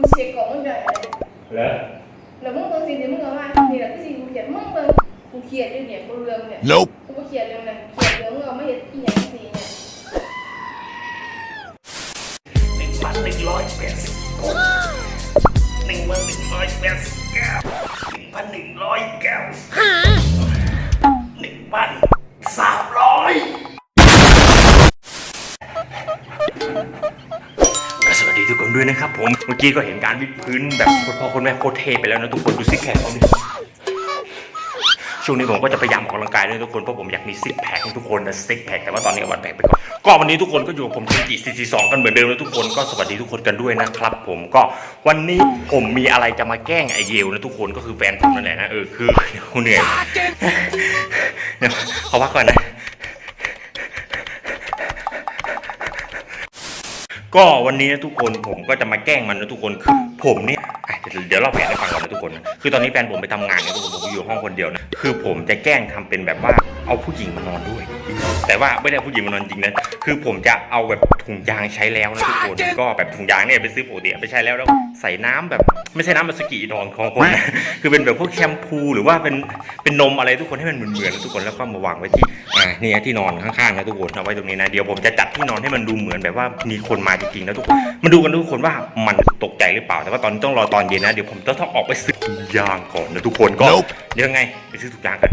กูเช็คก่อนมึงได้อะไรแล้วแล้วมึงเบิ่งสิ่งที่มึงเอามานี่แหละคือสิ่งกูเขียนมึงเบิ่งกูเขียนอยู่เนี่ยกูเรื่องเนี่ย Nope. กูบ่เขียนเรื่องนั้นเขียนเรื่องมึงเอามาเฮ็ดอีหยังสิเนี่ยหนึ่งพันหนึ่งร้อยแปดสิบหกหนึ่งพันหนึ่งร้อยแปดสิบเก้าหนึ่งพันหนึ่งร้อย สวัสดีทุกคนด้วยนะครับผม เมื่อกี้ก็เห็นการวิดพื้นแบบคนพ่อคนแม่โคตรเทไปแล้วนะทุกคนดูซิกแพคเขาดิช่วงนี้ผมก็จะพยายามออกกำลังกายด้วยทุกคนเพราะผมอยากมีซิกแพคให้ทุกคนนะซิกแพคแต่ว่าตอนนี้เอาวันแพคไปก่อนก็วันนี้ทุกคนก็อยู่กับผมทีจีซีซีสองกันเหมือนเดิมนะทุกคนก็สวัสดีทุกคนกันด้วยนะครับ ผมก็วันนี้ผมมีอะไรจะมาแกล้งไอเยลนะทุกคนก็คือแฟนผมนั่นแหละนะเออคือเดี๋ยวเหนื่อยเดี๋ยวขอพักก่อนนะ ก็วันนี้นะทุกคนผมก็จะมาแกล้งมันนะทุกคนคือผมเนี่ยอะเดี๋ยวเดี๋ยวเราแผนให้ฟังก่อนนะทุกคนนะคือตอนนี้แฟนผมไปทำงานนะทุกคนผมอยู่ห้องคนเดียวนะคือผมจะแกล้งทำเป็นแบบว่า เอาผู้หญิงมานอนด้วย แต่ว่าไม่ได้เอาผู้หญิงมานอนจริงนะคือผมจะเอาแบบถุงยางใช้แล้วนะทุกคนก็แบบถุงยางเนี่ยไปซื้อปกติไปใช้แล้วแล้วใส่น้ำแบบไม่ใช่น้ำมันสกีดองของคนนะคือเป็นแบบพวกแชมพูหรือว่าเป็นเป็นนมอะไรทุกคนให้มันเหมือนๆนะทุกคนแล้วก็มาวางไว้ที่อ่านี่ฮะที่นอนข้างๆนะทุกคนเอาไว้ตรงนี้นะเดี๋ยวผมจะจัดที่นอนให้มันดูเหมือนแบบว่ามีคนมาจริงๆนะทุกคนมาดูกันทุกคนว่ามันตกใจหรือเปล่า แต่ว่าตอนนี้ต้องรอตอนเย็นนะเดี๋ยวผมจะต้องออกไปซื้อถุงยางก่อนนะทุกคนก็ Nope เดี๋ยวยังไงไปซื้อถุงยางกัน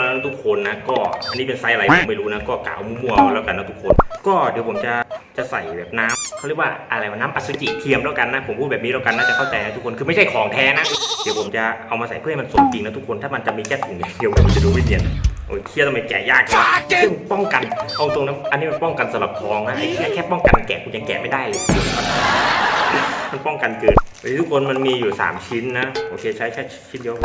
ร้อยแล้วทุกคนนะ ก็อันนี้เป็นไซส์อะไรผมไม่รู้นะ ก็กาวมั่วๆแล้วกันนะทุกคน ก็เดี๋ยวผมจะจะใส่แบบน้ำเขาเรียกว่าอะไรวะน้ำอสุจิเทียมแล้วกันนะ ผมพูดแบบนี้แล้วกันน่าจะเข้าใจนะทุกคนคือไม่ใช่ของแท้นะ เดี๋ยวผมจะเอามาใส่เพื่อให้มันสมจริงนะทุกคนถ้ามันจะมีแค่ถุงอย่างเดียวมันจะดูไม่เนียนโอ้ยเครียดทำไมแกะยากจังซึ่งป้องกันเอาตรงนะอันนี้มันป้องกันสำหรับทองนะไอ้แค่แค่ป้องกันแกะกูยังแกะไม่ได้เลยมันป้องกันเกิน เฮ้ยทุกคนมันมีอยู่ 3 ชิ้นนะ โอเคใช้แค่ชิ้นเดียว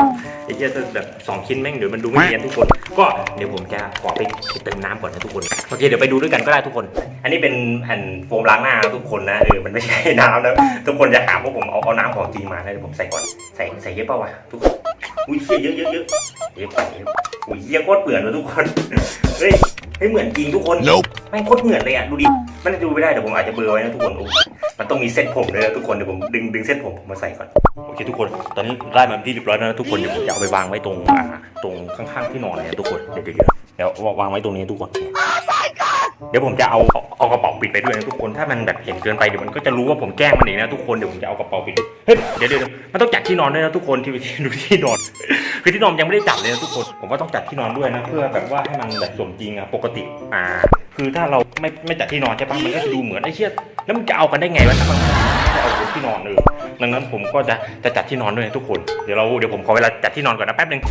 ไอ้เหี้ยถ้าแบบ2ชิ้นแม่งเดี๋ยวมันดูไม่เนียนทุกคน ก็เดี๋ยวผมจะขอไปเติมน้ำก่อนนะทุกคน โอเคเดี๋ยวไปดูด้วยกันก็ได้ทุกคน อันนี้เป็นแผ่นโฟมล้างหน้าทุกคนนะเออมันไม่ใช่น้ำนะทุกคนจะหาว่าผมเอาเอาน้ำของจริงมานะเดี๋ยวผมใส่ก่อนใส่ใส่เยอะเปล่าวะทุกคนอุ้ยเยเยอะเยอะเยอะเยอะไปเยอะอุ้ยเหี้ยโคตรเปื่อนเลยทุกคนเฮ้ย เฮ้ยเหมือนจริงทุกคน Nope. แม่งโคตรเหมือนเลยอะดูดิมันจะดูไม่ได้เดี๋ยวผมอาจจะเบลอไว้นะทุกคนโอ้มันต้องมีเส้นผมเลยนะทุกคนเดี๋ยวผมดึงดึงเส้นผมผมมาใส่ก่อนโอเคทุกคน ตอนนี้ได้มาเป็นที่เรียบร้อยแล้วนะทุกคนเดี๋ยวผมจะเอาไปวางไว้ตรงอ่าตรงข้างๆที่นอนเลยนะทุกคนเดี๋ยวเดี๋ยวเดี๋ยววางไว้ตรงนี้ทุกคน เดี๋ยวผมจะเอาเอากระเป๋าปิดไปด้วยนะทุกคนถ้ามันแบบเห็นเกินไปเดี๋ยวมันก็จะรู้ว่าผมแกล้งมันเองนะทุกคนเดี๋ยวผมจะเอากระเป๋าปิดเฮ้ยเดี๋ยวเดี๋ยวมันต้องจัดที่นอนด้วยนะทุกคนที่ที่ดูที่นอนคือที่นอนยังไม่ได้จัดเลยนะทุกคนผมว่าต้องจัดที่นอนด้วยนะเพื่อแบบว่าให้มันแบบสมจริงอะปกติอ่า คือถ้าเราไม่ไม่จัดที่นอนใช่ปะมันก็จะดูเหมือนไอ้เชี่ยแล้วมันจะเอากันได้ไงวะถ้ามันไม่ได้เอาที่นอนเลยดังนั้นผมก็จะจะจัดที่นอนด้วยนะทุกคนเดี๋ยวเราเดี๋ยวผมขอเวลาจัดที่นอนก่อนนะแป๊บนึง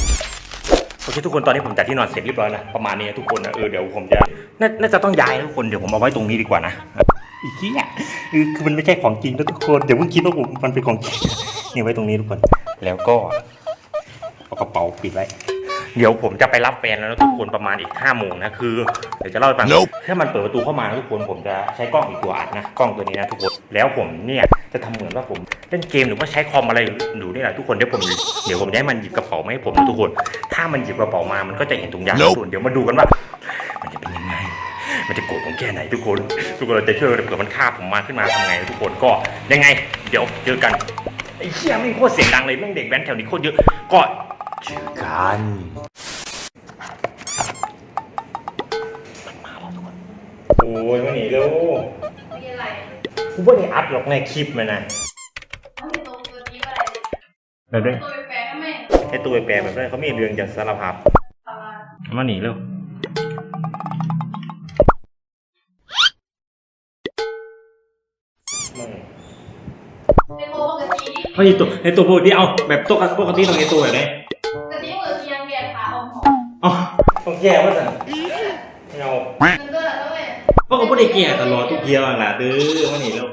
โอเคทุกคนตอนนี้ผมจัดที่นอนเสร็จเรียบร้อยนะประมาณนี้นะทุกคนนะเออเดี๋ยวผมจะนาน่าจะต้องย้ายนะทุกคนเดี๋ยวผมเอาไว้ตรงนี้ดีกว่านะอีกทีอะคือคือมันไม่ใช่ของจริงนะทุกคนเดี๋ยวเพิ่งคิดว่าผมมันเป็นของจริงนี่ไว้ตรงนี้ทุกคน แล้วก็เอากระเป๋าปิดไว้เดี๋ยวผมจะไปรับแฟนแล้วนะทุกคนประมาณอีกห้าโมงนะคือเดี๋ยวจะเล่าให้ฟัง Nope ถ้ามันเปิดประตูเข้ามานะทุกคนผมจะใช้กล้องอีกตัวอัดนะกล้องตัวนี้นะทุกคนแล้วผมเนี่ย จะทำเหมือนว่าผมเล่นเกมหรือว่าใช้คอมอะไรอยู่นี่แหละทุกคนเดี๋ยวผมเดี๋ยวผมจะให้มันหยิบกระเป๋ามาให้ผมนะทุกคน ถ้ามันหยิบกระเป๋ามามันก็จะเห็นถุงยาง Nope ทุกคนเดี๋ยวมาดูกันว่ามันจะเป็นยังไง มันจะโกรธผมแค่ไหนทุกคน ทุกคนเราจะเชื่อเผื่อมันฆ่าผมมาขึ้นมาทำไงทุกคนก็ยังไง เดี๋ยวเจอกันไอ้เชี่ยแม่งโคตรเสียงดังเลยแม่งเด็กแว้นแถวนี้โคตรเยอะก็เจอกันโอ้ยมาหนีเร็วมีอะไร กูไม่ได้อัดหรอกในคลิปมันนะเอาให้ตรงตัวนี้อะไรแบบนี้ตัวแปลกๆให้แม่ไอตัวแปลแบบนี้เขามีเรื่องจากสารพัดอะไรมาหนีเร็วในโมปกตินี่เฮ้ยตัวไอตัวปกติเอาแบบตัวปกติตรงไอตัวแบบไหนปกติมือเทียงแกนขาออกหมออ๋อต้องแก้ว่าสั่งไม่เอามันก็แล้วแม่เพราะเขา ไม่ได้แก่ตลอดทุกเที่ยวหล่ะดื้อวันนี้ล้ว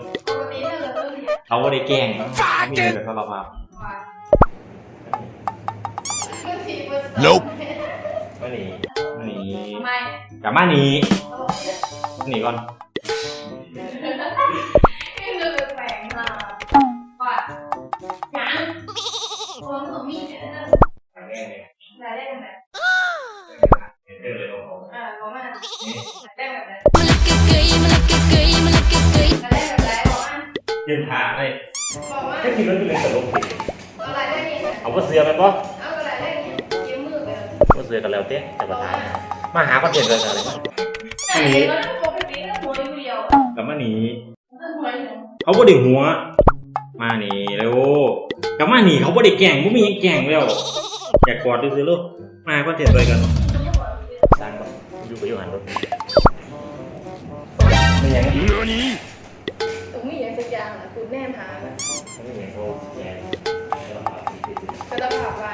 เขาไม่ได้แกล้งนะมีแต่เขาเรามา Nope มาหนีมาหนีไม่กลับมาหนีหนีก่อนนี่คือแปลกมากว่าหนังผมของมีย บอกว่าแค่คิดว่าจะเป็นตลกสิอะไรได้เนี่ยเอาว่าเสือมันปะเอาอะไรได้เนี่ยเยี่ยมมือไปเลยว่าเสือกันแล้วเต้แต่ประธานมาหาคอนเทนต์เลยอะไรแต่เดี๋ยวเราต้องไปปีนหัวเดียวกับมาหนีหัวหนึ่งเขาบ่ได้หัว มาหนีเร็วกับมาหนีเขาบ่ได้แกล้งบ่มีหยังแกล้งแล้วอยากกอดดูสิลูกมาหาคอนเทนต์เลยกันสร้างก่อนอยู่ไปอยู่หันรถไม่ยังอีกตรงนี้อย่างสักอย่างอะคุณแน่หา แบบไม่ยังโทรแกจะต้องบอกว่า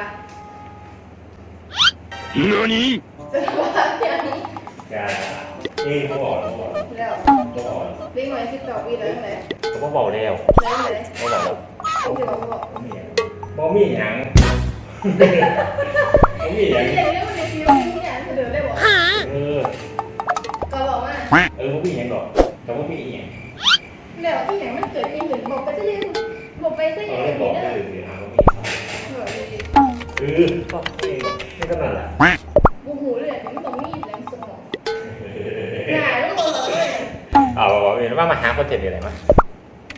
何จะต้องว่าอย่างแกเอ้ยเขาบอกเขาบอกแล้วเขาบอกเลี้ยงหน่อยสิบต่อปีแล้วไหนเขาบอกแล้วแล้วไหนเขาบอกแล้วเขาจะบอกบอกบ่มีหยังบ่มีหยังที่อย่างนี้มันในฟิวที่งานเสนอได้บอกเออก็บอกว่าเออบ่มีหยังหรอกแต่ว่ามีอีหยังแล้วที่อย่างมันเกิดขึ้นหนึ่งบอกไปจะยัง บอกไปก็อยังอไม่บอกได้ได้เด้อเลยสิครับบอกดีเออก็เองไม่ก็นั่นแหละบูหูเลยถึงตรงนี้แหลมสมองหายแล้วเลยเอาเอาเป็นว่ามาหาคอนเทนต์อะไรมา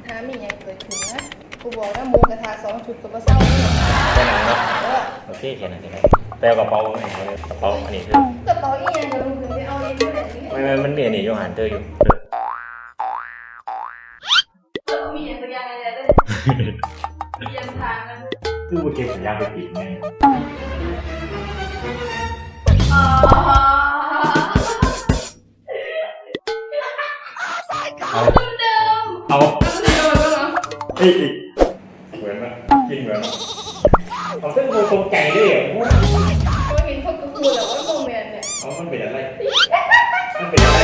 ถามีอย่างเกิดขึ้นนะกูบอกว่าหมูกระทะสองชุดกับปลาเศร้าเนี่ยแค่นั้นเนาะเออโอเคแค่นั้นใช่ไหมแปลกระเป๋าไงกระเป๋าอันนี้คือกระเป๋าอีกอย่างเดี๋ยวลุงถึงไปเอาเองด้วยไม่ไม่มันเนี่ยนี่โยหันเตออยู่เอ ย่างทางกันคือบุเก็บสัญญาไปปิดไงอ๋อเอาเดิมเอาเอาเดิมแล้วเหรอเอ้ยเหมือนไหมกินเหมือนเอาเส้นโบตรงใจด้วยเหรอก็เห็นเขากูพูแต่ว่าโมเมนต์เนี่ยเอามันเป็นอะไรมันเป็นอะไร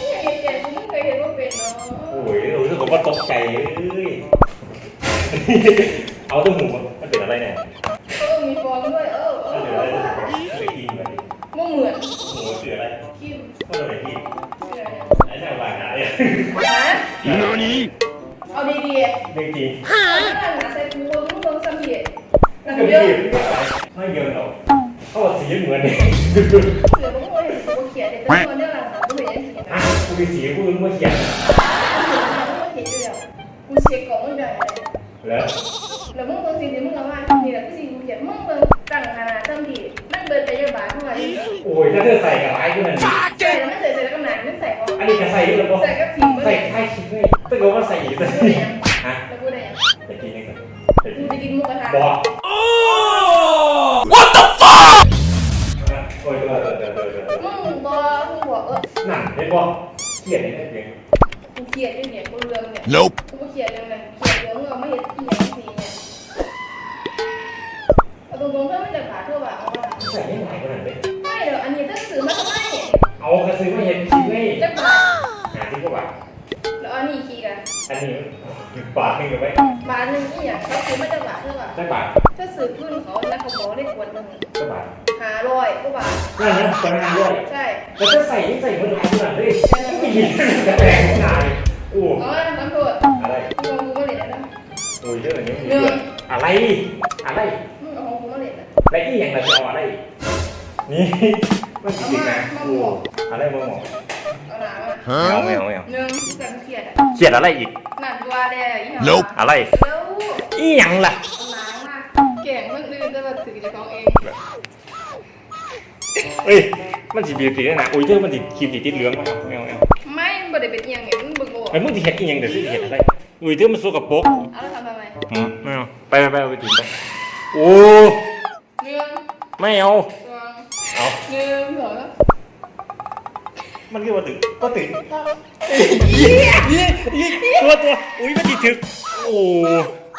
นี่เห็นแก่กูไม่เคยเห็นว่าเป็นเนาะโอ้ยรู้สึกว่าตกใจเลย เอาตัวหมูมันเป็นอะไรเนี่ยเออมีฟองด้วยเออเอมันอเป็นอะไรไม่กินแบบนี้ไม่เหมือนหมูคืออะไรคิมก็เลยกินคืออะไรไอ้แนววางหาเนี่ยฮะ何เอาดีเด็กจริงๆเอาหน้าหนาใส่กูมึงลงสมีดไม่นั่นเยเยอะอะไม่เยอะหรอกเขาบอกสีเหมือนเนี่ยเดี๋ยวมึงโมเห็นกูเขียนแต่ตัวเนี่ยหลังๆกูเห็นสีนะอะกูมีสีกูรู้ว่าเขียน แล้วแล้วมึงเบิ่งสิ่งที่มึงเอามานี่แหละคือสิ่งกูเขียนมึงเบิ่งตั้งขนาดตั้งดีมันเบิดไปเยอะบาทเท่าไหร่โอ้ยถ้าเธอใส่กับไอ้ขึ้นนั่นดิใส่แล้วไม่ใส่ใส่แล้วก็หนาไม่ใส่ก็อันนี้ก็ใส่ด้วยแล้วก็ใส่ก็พิมพ์ใส่เลยใช่คิดเลยแต่ก็ว่าใส่อีกเลยกูได้ยังฮะแล้ นั้นเงเอาไม่เห็นอีหยังสีเนี่ยเอาตรงๆเพื่อไม่จะผ่าทั่วบ่าเอาว่าใส่ไม่ไหวขนาดนี้ไม่เดี๋ยวอันนี้ถ้าซื้อมาทำไมเอากระซื้อมาเห็นคิดไงจะบาทหาที่กว่าบาทแล้วอันนี้ขี้กันอันนี้บาทหนึ่งเอาไว้บาทหนึงนี่อะเขาซื้อมาจากบาทเท่าไหร่ได้บาทถ้าซื้อขึ้นเขาแล้วเขาบอกได้ขวดหนึ่งได้บาทหาร้อยก็บาทนั่นนะจะไม่ทำด้วยใช่แล้วจะใส่ไม่ใส่เหมือนหลายขนาดนี้ไม่ยินกระแตงขนาดนี้โอ้เอาละน้ำโทษอะไร อ้ยเรื่องนี้มีเรื่องอะไร อะไรมึงเอาของกูมาเล่นนะและอีอย่างไรจะเอาอะไร นี่มันจริงๆนะโอ้อะไรมาหมอเอาหนามาไม่เอาไม่เอาไม่เอาหนึ่งสังเกตอะเขียนอะไรอีก หนักตัวแดงอีหยัง Nope อะไร แล้วอีหยังล่ะเอาหนามาเก่งคนอื่นแต่ว่าถือจะของเองเอ้ย มันสิบีบติดนะโอ้ยเธอมันติดครีมติดติดเหลืองมาเอาไม่เอาไม่เอาไม่บ่ได้เป็นเอียงไงมึงบึกโง่ไอ้มึงที่เห็ดอีหยังเดี๋ยวสิเห็ดอะไรโอ้ยเธอมันสกปรก เอาแล้วทำทำไมหืม ไม่เอาไปไปไปเอาไปถึงไปโอ้หนึ่งไม่เอา สองเอาหนึ่งสองแล้วมันเรียกว่าตึงก็ตึงตัวตัวอุ้ยมันติดถึกโอ้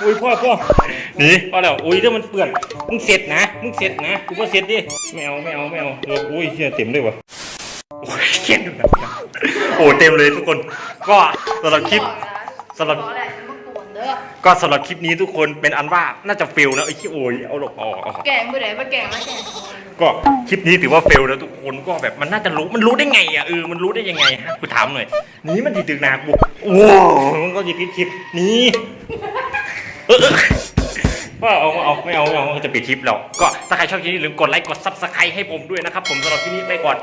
อุ้ยพ่อพ่อหนีพอแล้วอุ้ยเดี๋ยวมันเปื้อนมึงเสร็จนะมึงเสร็จนะกูก็เสร็จดิไม่เอาไม่เอาไม่เอาเอออุ้ยเฮียเต็มเลยวะโอ้ยเขียนดูนะโอ้เต็มเลยทุกคน ก็สำหรับคลิปสำหรับขอแหละ ก็สำหรับคลิปนี้ทุกคนเป็นอันว่าน่าจะเฟลนะไอ้ขี้โอ้ยเอาหลบออกออกแกงไปไหนมาแกงมาแกงก็คลิปนี้ถือว่าเฟลแล้วทุกคนก็แบบมันน่าจะรู้มันรู้ได้ไงอะเออมันรู้ได้ยังไงฮะกูถามหน่อยหนี่มันติดตึกหนากูโอ้มันก็จะปิดคลิปหนี้เออเออว่าเอาเอาไม่เอาไม่เอาจะปิดคลิปแล้วก็ถ้าใครชอบคลิปนี้อย่าลืมกดไลค์กดซับสไครต์ให้ผมด้วยนะครับผมสำหรับคลิปนี้ไปก่อน